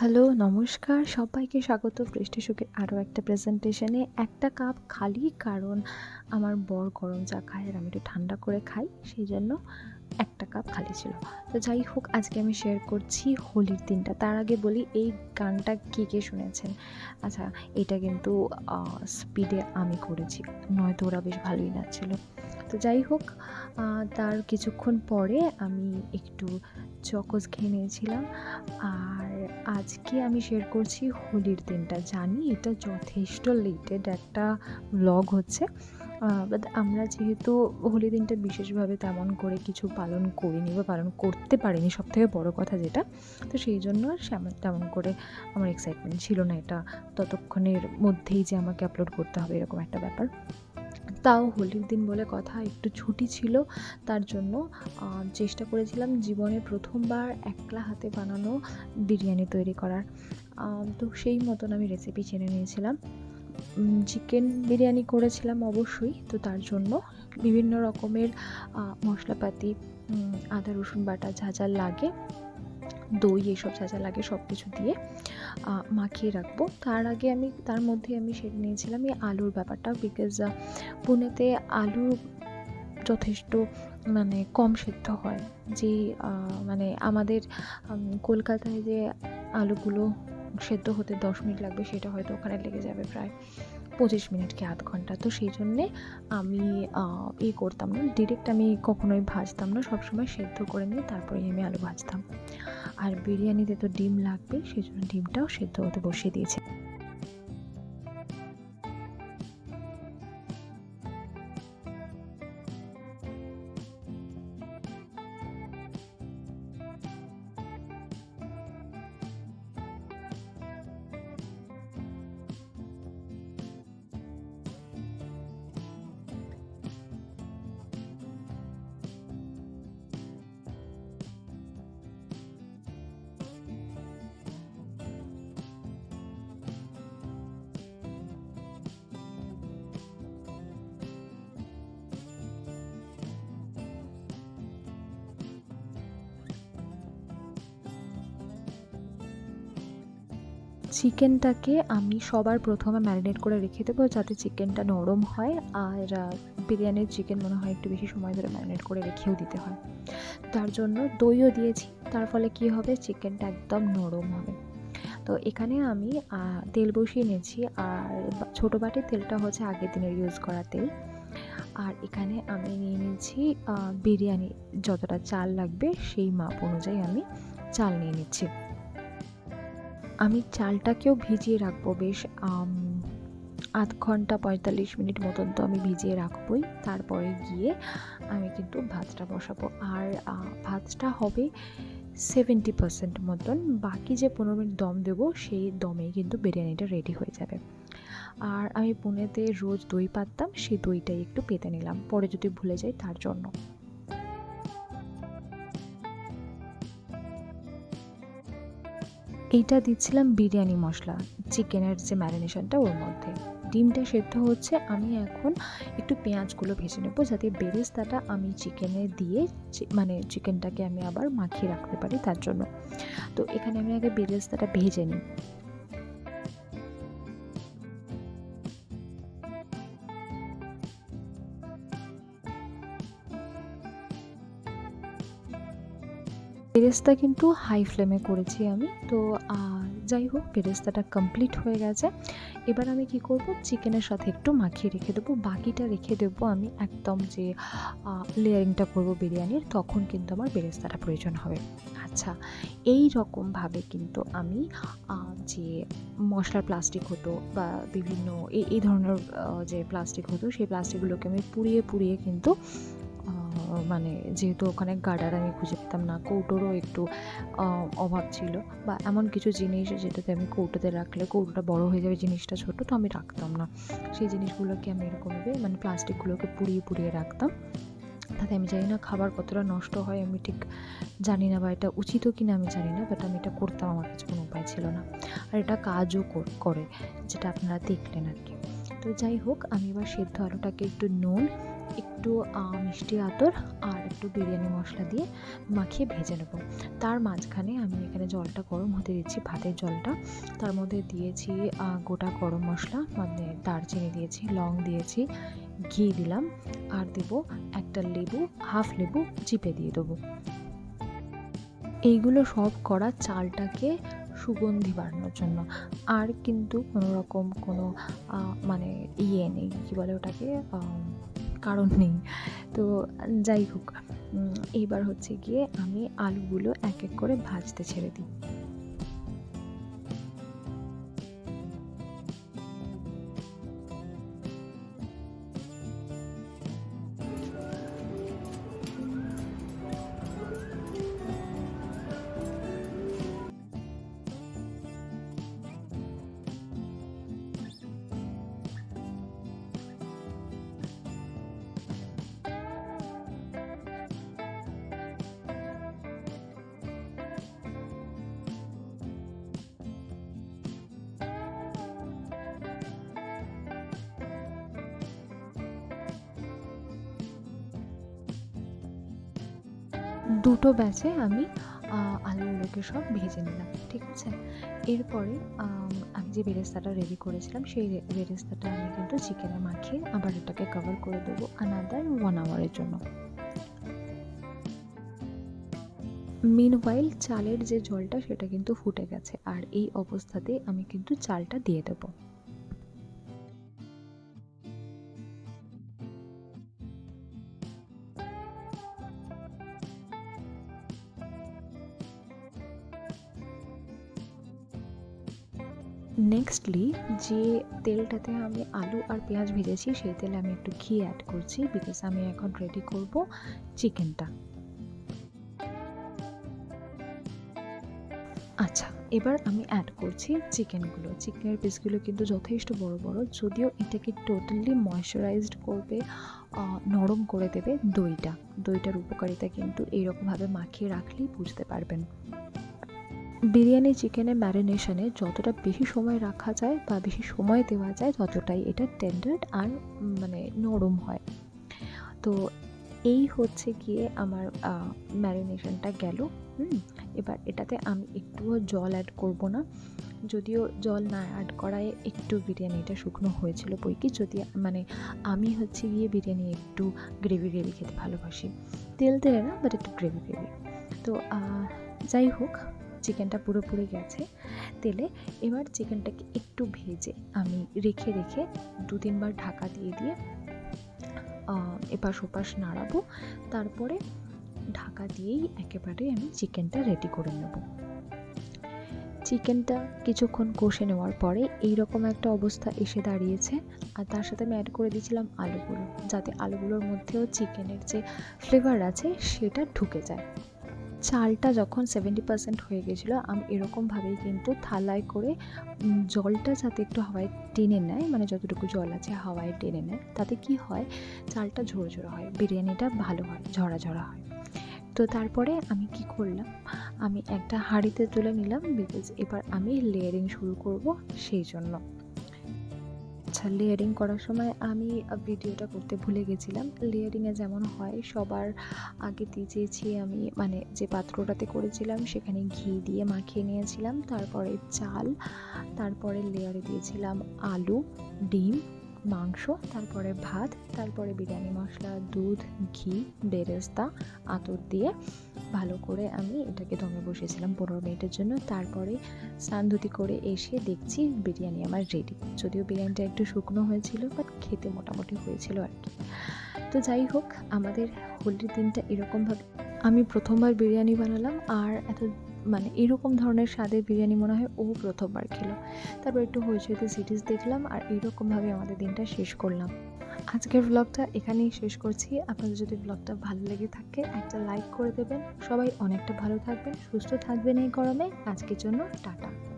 Hello, নমস্কার। সবাইকে স্বাগত। বৃষ্টি সুখের আরও একটা প্রেজেন্টেশনে। একটা কাপ খালি, কারণ আমার বর গরম চা খায় আর আমি একটু ঠান্ডা করে খাই, সেই জন্য একটা কাপ খালি ছিল। তো যাই হোক, আজকে আমি শেয়ার করছি হোলির দিনটা। তার আগে বলি, এই গানটা কে কে শুনেছেন? আচ্ছা এটা কিন্তু স্পিডে আমি করেছি। নয়তো ওরা বেশ ভালোই নাচছিল। তো যাই হোক তার কিছুক্ষণ পরে আমি একটু চকোস খেয়ে নিয়েছিলাম। আর আজকে আমি শেয়ার করছি হোলির দিনটা। জানি এটা যথেষ্ট লেটেড একটা ব্লগ হচ্ছে। বাট আমরা যেহেতু হোলি দিনটা বিশেষভাবে তেমন করে কিছু পালন করিনি বা পালন করতে পারিনি সব থেকে বড়ো কথা যেটা, তো সেই জন্য তেমন করে আমার এক্সাইটমেন্ট ছিল না এটা। ততক্ষণের মধ্যেই যে আমাকে আপলোড করতে হবে এরকম একটা ব্যাপার। তাও হোলির দিন বলে কথা একটু ছুটি ছিল, তার জন্য চেষ্টা করেছিলাম জীবনে প্রথমবার একলা হাতে বানানো বিরিয়ানি তৈরি করার। তো সেই মতন আমি রেসিপি জেনে নিয়েছিলাম। চিকেন বিরিয়ানি করেছিলাম অবশ্যই, তো তার জন্য বিভিন্ন রকমের মশলাপাতি আদা রসুন বাটা যা যা লাগে দই এসব যা যা লাগে সব কিছু দিয়ে মাখিয়ে রাখব। তার আগে আমি, তার মধ্যে আমি সেরে নিয়েছিলাম এই আলুর ব্যাপারটা বিকজ পুনেতে আলু যথেষ্ট মানে কম সেদ্ধ হয়। যে মানে আমাদের কলকাতায় যে আলুগুলো সেদ্ধ হতে দশ মিনিট লাগবে সেটা হয়তো ওখানে লেগে যাবে প্রায়। পঁচিশ মিনিট কি আধ ঘণ্টা। তো সেই জন্যে আমি ই করতাম না। ডিরেক্ট আমি কখনোই ভাজতাম না। সবসময় সেদ্ধ করে নিয়ে তারপরে আমি আলু ভাজতাম। আর বিরিয়ানিতে তো ডিম লাগবে, সেই জন্য ডিমটাও সেদ্ধ হতে বসিয়ে দিয়েছি। চিকেনটাকে আমি সবার প্রথমে ম্যারিনেট করে রেখে দেবো যাতে চিকেনটা নরম হয় আর বিরিয়ানির চিকেন মনে হয় একটু বেশি সময় ধরে ম্যারিনেট করে রেখেও দিতে হয়। তার জন্য দইও দিয়েছি, তার ফলে কি হবে? চিকেনটা একদম নরম হবে। তো এখানে আমি তেল বসিয়ে নিয়েছি আর ছোটো বাটির তেলটা হচ্ছে আগের দিনের ইউজ করা তেল। আর এখানে আমি নিয়ে নিয়েছি বিরিয়ানি যতটা চাল লাগবে সেই মাপ অনুযায়ী আমি চাল নিয়ে নিচ্ছি। আমি চালটাকেও ভিজিয়ে রাখব বেশ আধ ঘণ্টা পঁয়তাল্লিশ মিনিট মতন তো আমি ভিজিয়ে রাখবোই। তারপরে গিয়ে আমি কিন্তু ভাতটা বসাবো। আর ভাতটা হবে সেভেন্টি পার্সেন্ট মতন। বাকি যে পনেরো মিনিট দম দেবো, সেই দমেই কিন্তু বিরিয়ানিটা রেডি হয়ে যাবে। আর আমি পুনেতে রোজ দই পাততাম, সেই দইটাই একটু পেতে নিলাম। পরে যদি ভুলে যাই, তার জন্য। এইটা দিচ্ছিলাম বিরিয়ানি মশলা, চিকেনের যে ম্যারিনেশনটা ওর মধ্যে। ডিমটা সেদ্ধ হচ্ছে, আমি এখন একটু পেঁয়াজগুলো ভেজে নেব যাতে বেরেস্তাটা আমি চিকেনে দিয়ে মানে চিকেনটাকে আমি আবার মাখিয়ে রাখতে পারি তার জন্য। তো এখানে আমি আগে বেরেস্তাটা ভেজে নিই। বেরেস্তা কিন্তু হাই ফ্লেমে করেছি আমি। তো যাই হোক বেরেস্তাটা কমপ্লিট হয়ে গেছে। এবার আমি কি করব? চিকেনের সাথে একটু মাখিয়ে রেখে দেবো। বাকিটা রেখে দেবো আমি একদম যে লেয়ারিংটা করব বিরিয়ানির, তখন কিন্তু আমার বেরেস্তাটা প্রয়োজন হবে। আচ্ছা এই রকমভাবে কিন্তু আমি যে মশলার প্লাস্টিক হতো বা বিভিন্ন এই ধরনের যে প্লাস্টিক হতো, সেই প্লাস্টিকগুলোকে আমি পুড়িয়ে পুড়িয়ে কিন্তু মানে যেহেতু ওখানে গার্ডার আমি খুঁজে পেতাম না, কৌটোরও একটু অভাব ছিল বা এমন কিছু জিনিস যেটাতে আমি কৌটোতে রাখলে কৌটোটা বড় হয়ে যাবে, জিনিসটা ছোটো তো আমি রাখতাম না। সেই জিনিসগুলোকে আমি এরকমভাবে মানে প্লাস্টিকগুলোকে পুড়িয়ে পুড়িয়ে রাখতাম। তাতে আমি জানি না খাবার কতটা নষ্ট হয়, আমি ঠিক জানি না বা এটা উচিতও কি না আমি জানি না বাট আমি এটা করতাম, আমার কাছে কোনো উপায় ছিল না। আর এটা কাজও করে, যেটা আপনারা দেখলেন আর কি। তো যাই হোক, আমি এবার সেদ্ধ আলুটাকে একটু নুন একটু মিষ্টি আতর আর একটু বিরিয়ানি মশলা দিয়ে মাখিয়ে ভেজে নেব। তার মাঝখানে আমি এখানে জলটা গরম হতে দিচ্ছি, ভাতের জলটা। তার মধ্যে দিয়েছি গোটা গরম মশলা মানে দারচিনি দিয়েছি, লং দিয়েছি, ঘি দিলাম আর দেব একটা লেবু, হাফ লেবু চিপে দিয়ে দেবো। এইগুলো সব করা চালটাকে সুগন্ধি বাড়ানোর জন্য। আর কিন্তু কোনো রকম কোনো মানে ইয়ে নেই, কী বলে ওটাকে কারণ নেই। তো যাই হোক এইবার হচ্ছে গিয়ে আমি আলুগুলো এক এক করে ভাজতে ছেড়ে দিই। দুটো ব্যাচে আমি আলুগুলোকে সব ভেজে নিলাম, ঠিক আছে? এরপরে, আমি যে বেরেস্তাটা রেডি করেছিলাম, সেই বেরেস্তাটা আমি কিন্তু চিকেনে মাখিয়ে আবার এটাকে কভার করে দেবো আনাদার ওয়ান আওয়ারের জন্য। মিনওয়াইল চালের যে জলটা, সেটা কিন্তু ফুটে গেছে, আর এই অবস্থাতে আমি কিন্তু চালটা দিয়ে দেবো। নেক্সটলি যে তেলটাতে আমি আলু আর পেঁয়াজ ভেজেছি, সেই তেলে আমি একটু ঘি অ্যাড করছি বিকজ আমি এখন রেডি করব চিকেনটা আচ্ছা এবার আমি অ্যাড করছি চিকেনগুলো চিকেনের পিসগুলো কিন্তু যথেষ্ট বড় বড়, যদিও এটাকে টোটালি ময়শ্চারাইজড করবে নরম করে দেবে দইটা। দইটার উপকারিতা কিন্তু এইরকমভাবে মাখিয়ে রাখলেই বুঝতে পারবেন। বিরিয়ানি, চিকেনের ম্যারিনেশনে যতটা বেশি সময় রাখা যায় বা বেশি সময় দেওয়া যায়, ততটাই এটা টেন্ডার্ড আর মানে নরম হয়। তো এই হচ্ছে গিয়ে আমার ম্যারিনেশনটা গেল এবার এটাতে আমি একটুও জল অ্যাড করব না। যদিও জল না অ্যাড করায় একটু বিরিয়ানিটা শুকনো হয়েছিল বই কি যদি মানে আমি হচ্ছে গিয়ে বিরিয়ানি একটু গ্রেভি গ্রেভি খেতে ভালোবাসি। তেল তেলে না বাট একটু গ্রেভি গ্রেভি তো যাই হোক চিকেনটা পুরোপুরি গেছে। তেলে এবার চিকেনটাকে একটু ভেজে আমি রেখে রেখে দু, তিনবার ঢাকা দিয়ে দিয়ে এপাশ ওপাশ নাড়াবো। তারপরে ঢাকা দিয়েই একেবারে আমি চিকেনটা রেডি করে নেব। চিকেনটা কিছুক্ষণ কষে নেওয়ার পরে এই রকম একটা অবস্থা এসে দাঁড়িয়েছে। আর তার সাথে আমি অ্যাড করে দিয়েছিলাম আলুগুলো, যাতে আলুগুলোর মধ্যেও চিকেনের যে ফ্লেভার আছে সেটা ঢুকে যায়। চালটা যখন সেভেন্টি পার্সেন্ট হয়ে গেছিল, আমি এরকমভাবেই কিন্তু থালায় করে জলটা যাতে একটু হাওয়ায় টেনে নেয় মানে যতটুকু জল আছে হাওয়ায় টেনে নেয়, তাতে কি হয়, চালটা ঝোড়ো ঝোড়ো হয়, বিরিয়ানিটা ভালো হয়, ঝরা ঝরা হয়। তো তারপরে আমি কি করলাম, আমি একটা হাঁড়িতে তুলে নিলাম বিকজ এবার আমি লেয়ারিং শুরু করব সেই জন্য। আচ্ছা লেয়ারিং করার সময় আমি ভিডিওটা করতে ভুলে গেছিলাম। লেয়ারিংয়ে যেমন হয়, সবার আগে দিয়েছি আমি মানে যে পাত্রটাতে করেছিলাম সেখানে ঘি দিয়ে মাখিয়ে নিয়েছিলাম। তারপরে চাল, তারপরে লেয়ারে দিয়েছিলাম আলু, ডিম মাংস, তারপরে ভাত, তারপরে বিরিয়ানি মশলা, দুধ, ঘি, বেরেস্তা, আতর দিয়ে ভালো করে আমি এটাকে দমে বসেছিলাম পনেরো মিনিটের জন্য। তারপরে স্নানধুতি করে এসে দেখছি বিরিয়ানি আমার রেডি যদিও বিরিয়ানিটা একটু শুকনো হয়েছিল বাট খেতে মোটামুটি হয়েছিল আর কি। তো যাই হোক, আমাদের হোলির দিনটা এরকমভাবে আমি প্রথমবার বিরিয়ানি বানালাম আর এত মানে এরকম ধরনের স্বাদের বিরিয়ানি মনে হয় ও প্রথমবার খেলো। তারপর একটু হইচইতে সিরিজ দেখলাম আর এরকমভাবে আমাদের দিনটা শেষ করলাম। আজকের ব্লগটা এখানেই শেষ করছি। আপনাদের যদি ব্লগটা ভালো লেগে থাকে, একটা লাইক করে দেবেন। সবাই অনেকটা ভালো থাকবেন, সুস্থ থাকবেন এই গরমে। আজকের জন্য টাটা।